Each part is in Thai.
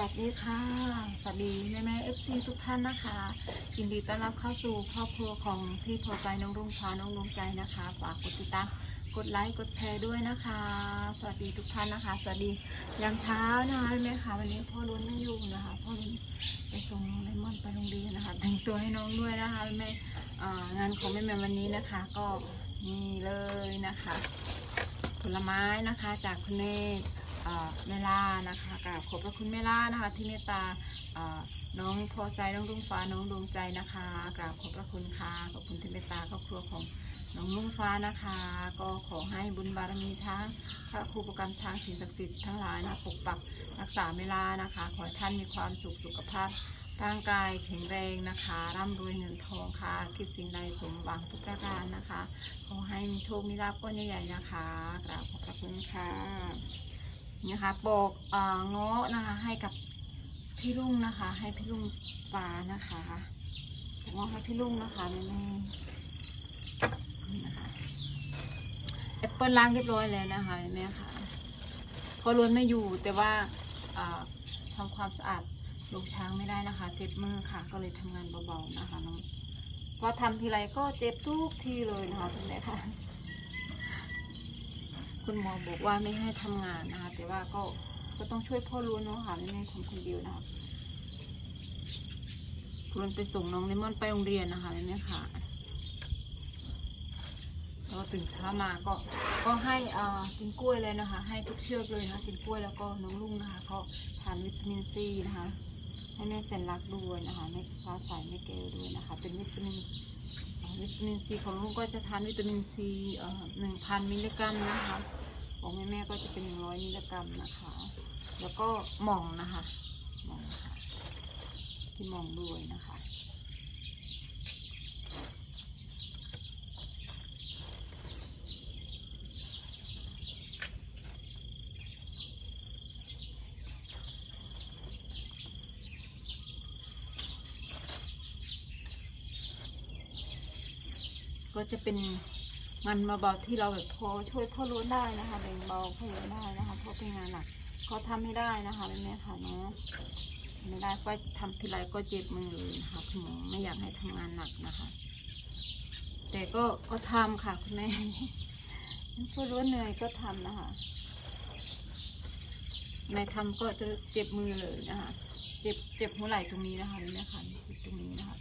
วัสดีค่ะ สวัสดีแม่แม่เอฟซีทุกท่านนะคะยินดีต้อนรับเข้าสู่ครอบครัวของพี่พอใจน้องรุ่งฟ้าน้องดวงใจนะคะฝากกดติดตามกดไลค์กดแชร์ด้วยนะคะ สวัสดีทุกท่านนะคะ สวัสดียามเช้านะคะแม่ค่ะวันนี้พ่อรุนไม่อยู่นะคะพ่อรุนไปส่งเลมอนไปโรงเรียนนะคะแต่งตัวให้น้องด้วยนะคะแม่เอ่งานของแม่แม่วันนี้นะคะ ก็นี่เลยนะคะ ผลไม้นะคะจากคุณเนต เอ่อแม่ล่านะคะกราบขอบพระคุณแม่ล่านะคะ ที่เมตตาน้องพอใจน้องรุ่งฟ้าน้องดวงใจนะคะกราบขอบพระคุณค่ะขอบคุณที่เมตตาครอบครัวของน้องรุ่งฟ้านะคะ ก็ขอให้บุญบารมีช้างพระครูประกรรมช้างสิ่งศักดิ์สิทธิ์ทั้งหลายนะปกปักรักษาเวลานะคะ ขอท่านมีความสุขสุขภาพร่างกายแข็งแรงนะคะ ร่ำรวยเงินทองค่ะคิดสิ่งใดสมหวังทุกประการนะคะ ขอให้มีโชคมีลาภก้อนใหญ่ๆนะคะกราบขอบพระคุณค่ะ นี่นะคะปอกเอ่อเงาะนะคะ ให้กับพี่ลุงนะคะ ให้พี่ลุงปลานะคะปอกเงาะให้พี่ลุงนะคะแม่นี่นะคะแอปเปิลล้างเรียบร้อยแล้วนะคะแม่ค่ะพอล้วนไม่อยู่แต่ว่าเอ่อทำความสะอาดลูกช้างไม่ได้นะคะ เจ็บมือค่ะ ก็เลยทำงานเบาๆนะคะน้องพอทำทีไรก็เจ็บทุกทีเลยนะคะคุณแม่ค่ะ คุณหมอบอกว่าไม่ให้ทำงานนะคะ แต่ว่าก็ก็ต้องช่วยพ่อรุนเนาะค่ะไม่ให้คนคนเดียวนะคะรุนไปส่งน้องเลมอนไปโรงเรียนนะคะแม่ค่ะแล้วก็ตื่นเช้ามาก็ก็ให้อ่ากินกล้วยเลยนะคะ ให้ทุกเชือกเลยนะคะกินกล้วยแล้วก็น้องลุงนะคะก็ทานวิตามินซีนะคะ ให้แม่เซนรักด้วยนะคะแม่ฟ้าใสแม่เกลด้วยนะคะ เป็นวิตามิน วิตามินซีของลูกก็จะทานวิตามินซีหนึ่งพันมิลลิกรัมนะคะของแม่แม่ก็จะเป็นหนึ่งร้อยมิลลิกรัมนะคะ แล้วก็หม่องนะคะหม่องค่ะที่หม่องด้วยนะคะ ก็จะเป็นงานเบาๆที่เราแบบพอช่วยพ่อล้วนได้นะคะแบ่งเบาพ่อล้วนได้นะคะเพราะเป็นงานหนักก็ทำให้ได้นะคะแม่ค่ะเนาะไม่ได้ก็ทำทีไรก็เจ็บมือเลยนะคะคุณหมอไม่อยากให้ทำงานหนักนะคะ แต่ก็ก็ทำค่ะคุณแม่พ่อล้วนเหนื่อยก็ทำนะคะไม่ทำก็จะเจ็บมือเลยนะคะ เจ็บเจ็บหัวไหล่ตรงนี้นะคะนี่นะคะตรงนี้นะคะ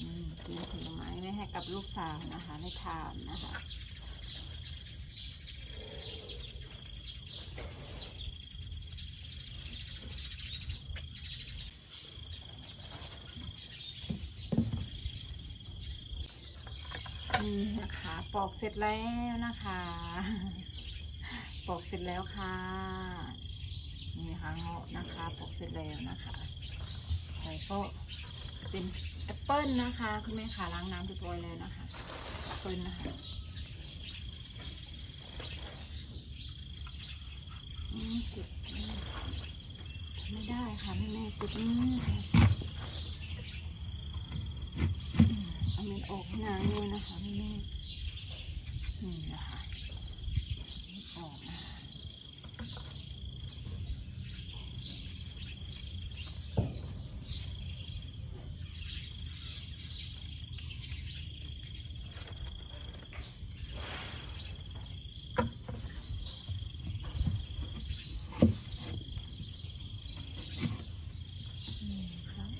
อืม กินผลไม้ไม่ให้กับลูกสาวนะคะไม่ทานนะคะนี่นะคะปอกเสร็จแล้วนะคะ ปอกเสร็จแล้วค่ะนี่ค่ะเงาะนะคะ ปอกเสร็จแล้วนะคะใส่ก็เป็น แอปเปิลนะคะคุณแม่ขาล้างน้ำเรียบร้อยแล้วนะคะแอปเปิลนะคะจ็บมือไม่ได้ค่ะแม่แม่จ็บมือค่ะอืมเอามันออกให้นานด้วยนะคะแม่แม่นี่นะคะอออกนะคะ อืมครับ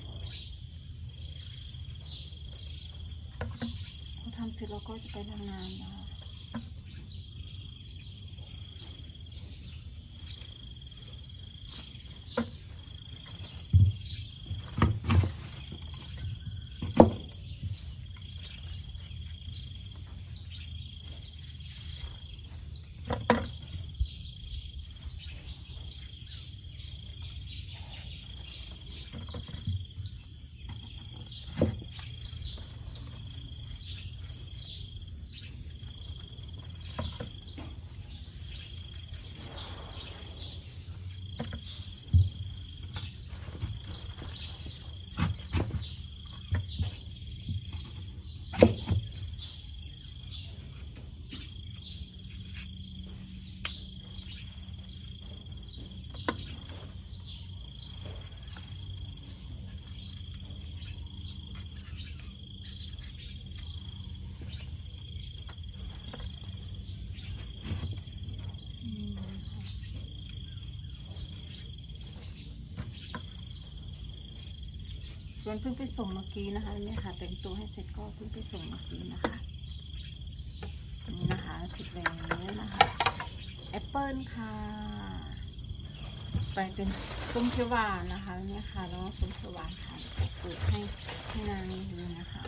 พอทำเสร็จเราก็จะไปทำงานนะ ส่วนเพิ่งไปส่งเมื่อกี้นะคะเนี่ยค่ะแต่งตัวให้เสร็จก็เพิ่งไปส่งเมื่อกี้นะคะนี่นะคะเสร็จแล้วนะคะแอปเปิลค่ะไปเป็นส้มเขียวหวานนะคะเนี่ยค่ะแล้วส้มเขียวหวานค่ะเปิดให้ให้นางนี่ยนะคะ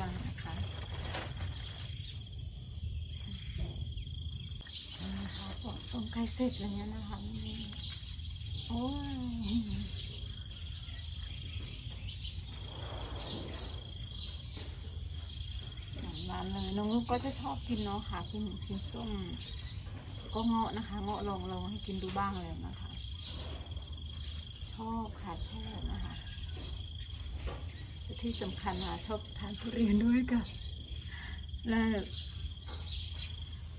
วังนะคะนะคะ ปอกส้มไก่เสร็จแล้วเนี่ยนะคะโอ้ยหวานเลยน้องลูกก็จะชอบกินเนาะค่ะกินกินส้มก็เงาะนะคะ เงาะลองลองให้กินดูบ้างเลยนะคะชอบค่ะชอบนะคะที่สำคัญนะชอบทานทุเรียนด้วยค่ะและ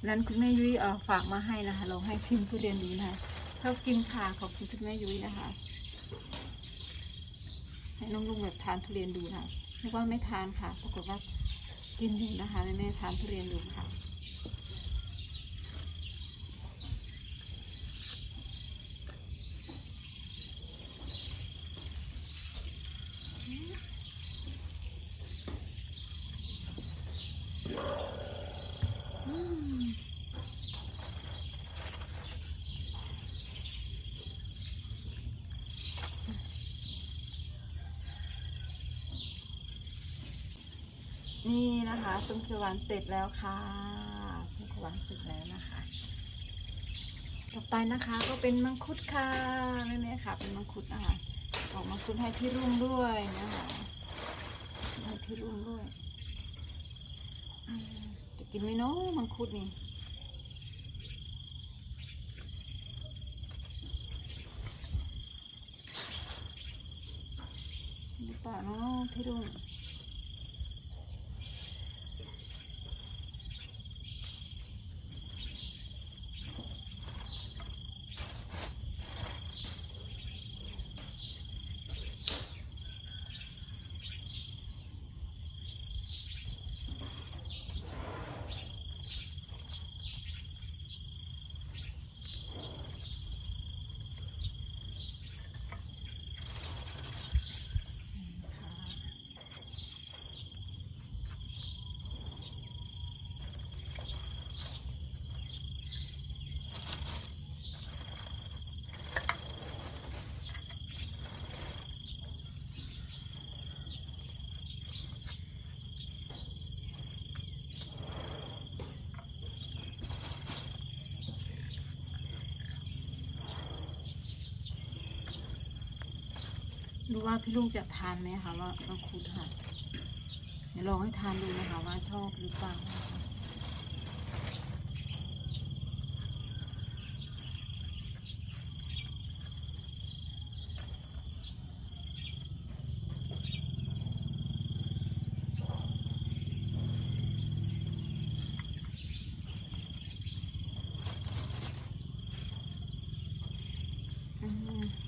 นั้นคุณแม่ยุ้ยเออฝากมาให้นะคะลองให้ชิมทุเรียนดูนะคะชอบกินค่ะขอบคุณคุณแม่ยุ้ยนะคะ ให้น้องลุงแบบทานทุเรียนดูนะไม่ว่าไม่ทานค่ะ ปรากฏว่ากินอยู่นะคะไม่แม่ทานทุเรียนดูค่ะ อืม นี่นะคะส้มเขียวหวานเสร็จแล้วค่ะส้มเขียวหวานเสร็จแล้วนะคะ ต่อไปนะคะก็เป็นมังคุดค่ะเนี่ยค่ะ เป็นมังคุดนะคะออกมังคุดให้พี่รุ่งด้วยนะคะให้พี่รุ่งด้วยจะกินไหมเนาะมังคุดนี่หรือเปล่าเนาะพี่รุ่ง ดูว่าพี่ลุงจะทานไหมคะว่ามังคุดค่ะเดี๋ยวลองให้ทานดูนะคะว่าชอบหรือเปล่านะคะ อืม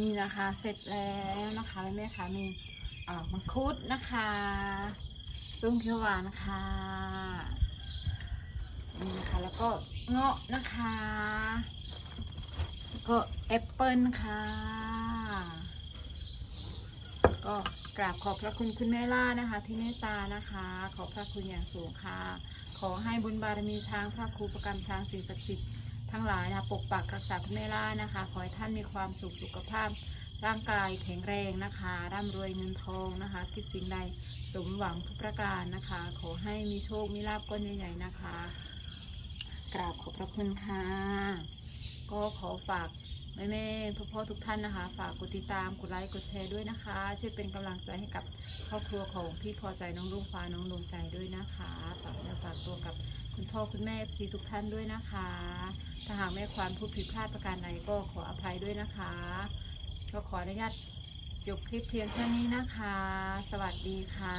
นี่นะคะเสร็จแล้วนะคะแม่ค่ะมีมังคุดนะคะส้มเขียวหวานค่ะนี่นะคะแล้วก็เงาะนะคะแล้วก็แอปเปิลค่ะ ก็กราบขอบพระคุณคุณแม่ล่านะคะ ที่เมตตานะคะ ขอบพระคุณอย่างสูงค่ะ ขอให้บุญบารมีช้างพระครูประกรรมช้างสิ่งศักดิ์สิทธิ์ ทั้งหลายนะคะปกปักรักษาคุณแม่ล่านะคะ ขอให้ท่านมีความสุขสุขภาพ ร่างกายแข็งแรงนะคะร่ำรวยเงินทองนะคะ คิดสิ่งใดสมหวังทุกประการนะคะ ขอให้มีโชคมีลาภก้อนใหญ่ๆนะคะ กราบขอบพระคุณค่ะ ก็ขอฝากแม่แม่พ่อพ่อๆทุกท่านนะคะ ฝากกดติดตามกดไลค์กดแชร์ด้วยนะคะ ช่วยเป็นกำลังใจให้กับครอบครัวของพี่พอใจน้องลุงฟ้าน้องดวงใจด้วยนะคะฝากเนื้อฝากตัวกับคุณพ่อคุณแม่เอฟซีทุกท่านด้วยนะคะ ถ้าหากแม่ความพูดผิดพลาดประการใดก็ขออภัยด้วยนะคะ ก็ขออนุญาตจบคลิปเพียงแค่นี้นะคะ สวัสดีค่ะ